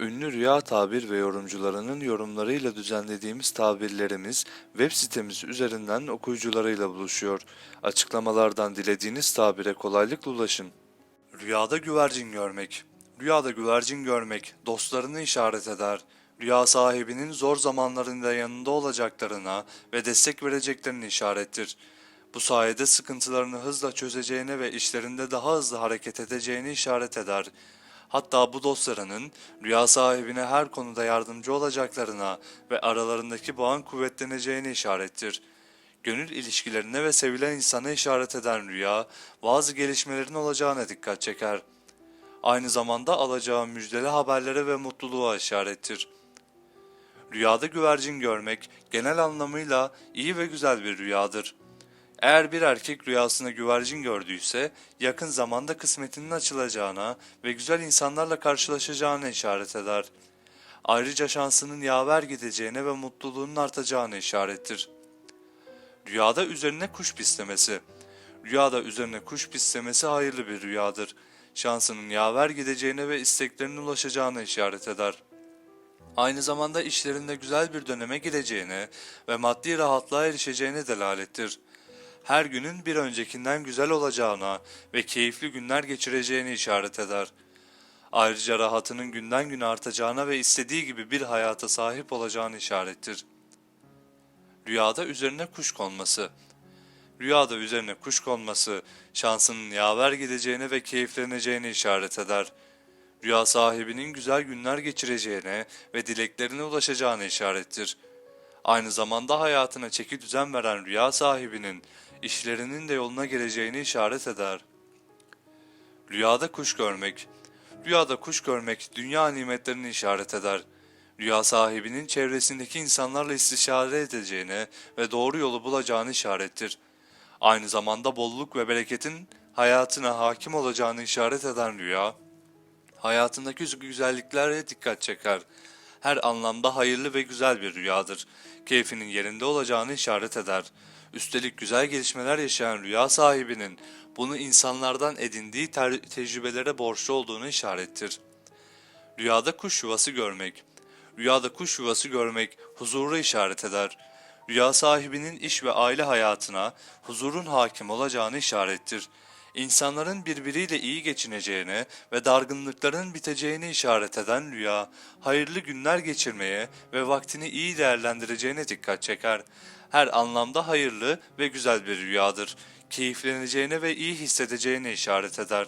Ünlü rüya tabir ve yorumcularının yorumlarıyla düzenlediğimiz tabirlerimiz web sitemiz üzerinden okuyucularıyla buluşuyor. Açıklamalardan dilediğiniz tabire kolaylıkla ulaşın. Rüyada güvercin görmek. Rüyada güvercin görmek dostlarını işaret eder. Rüya sahibinin zor zamanlarında yanında olacaklarına ve destek vereceklerini işarettir. Bu sayede sıkıntılarını hızla çözeceğine ve işlerinde daha hızlı hareket edeceğini işaret eder. Hatta bu dostlarının rüya sahibine her konuda yardımcı olacaklarına ve aralarındaki bağın kuvvetleneceğini işarettir. Gönül ilişkilerine ve sevilen insana işaret eden rüya, bazı gelişmelerin olacağına dikkat çeker. Aynı zamanda alacağı müjdeli haberlere ve mutluluğa işarettir. Rüyada güvercin görmek genel anlamıyla iyi ve güzel bir rüyadır. Eğer bir erkek rüyasında güvercin gördüyse yakın zamanda kısmetinin açılacağına ve güzel insanlarla karşılaşacağına işaret eder. Ayrıca şansının yaver gideceğine ve mutluluğunun artacağına işarettir. Rüyada üzerine kuş pislemesi. Rüyada üzerine kuş pislemesi hayırlı bir rüyadır. Şansının yaver gideceğine ve isteklerine ulaşacağına işaret eder. Aynı zamanda işlerinde güzel bir döneme gireceğine ve maddi rahatlığa erişeceğine delalettir. Her günün bir öncekinden güzel olacağına ve keyifli günler geçireceğini işaret eder. Ayrıca rahatının günden güne artacağına ve istediği gibi bir hayata sahip olacağını işarettir. Rüyada üzerine kuş konması. Rüyada üzerine kuş konması, şansının yaver gideceğine ve keyifleneceğini işaret eder. Rüya sahibinin güzel günler geçireceğine ve dileklerine ulaşacağını işarettir. Aynı zamanda hayatına çeki düzen veren rüya sahibinin işlerinin de yoluna geleceğini işaret eder. Rüyada kuş görmek. Rüyada kuş görmek dünya nimetlerini işaret eder. Rüya sahibinin çevresindeki insanlarla istişare edeceğine ve doğru yolu bulacağını işarettir. Aynı zamanda bolluk ve bereketin hayatına hakim olacağını işaret eden rüya, hayatındaki güzelliklere dikkat çeker. Her anlamda hayırlı ve güzel bir rüyadır. Keyfinin yerinde olacağını işaret eder. Üstelik güzel gelişmeler yaşayan rüya sahibinin bunu insanlardan edindiği tecrübelere borçlu olduğunu işarettir. Rüyada kuş yuvası görmek. Rüyada kuş yuvası görmek huzuru işaret eder. Rüya sahibinin iş ve aile hayatına huzurun hakim olacağını işarettir. İnsanların birbiriyle iyi geçineceğine ve dargınlıkların biteceğini işaret eden rüya, hayırlı günler geçirmeye ve vaktini iyi değerlendireceğine dikkat çeker. Her anlamda hayırlı ve güzel bir rüyadır. Keyifleneceğine ve iyi hissedeceğine işaret eder.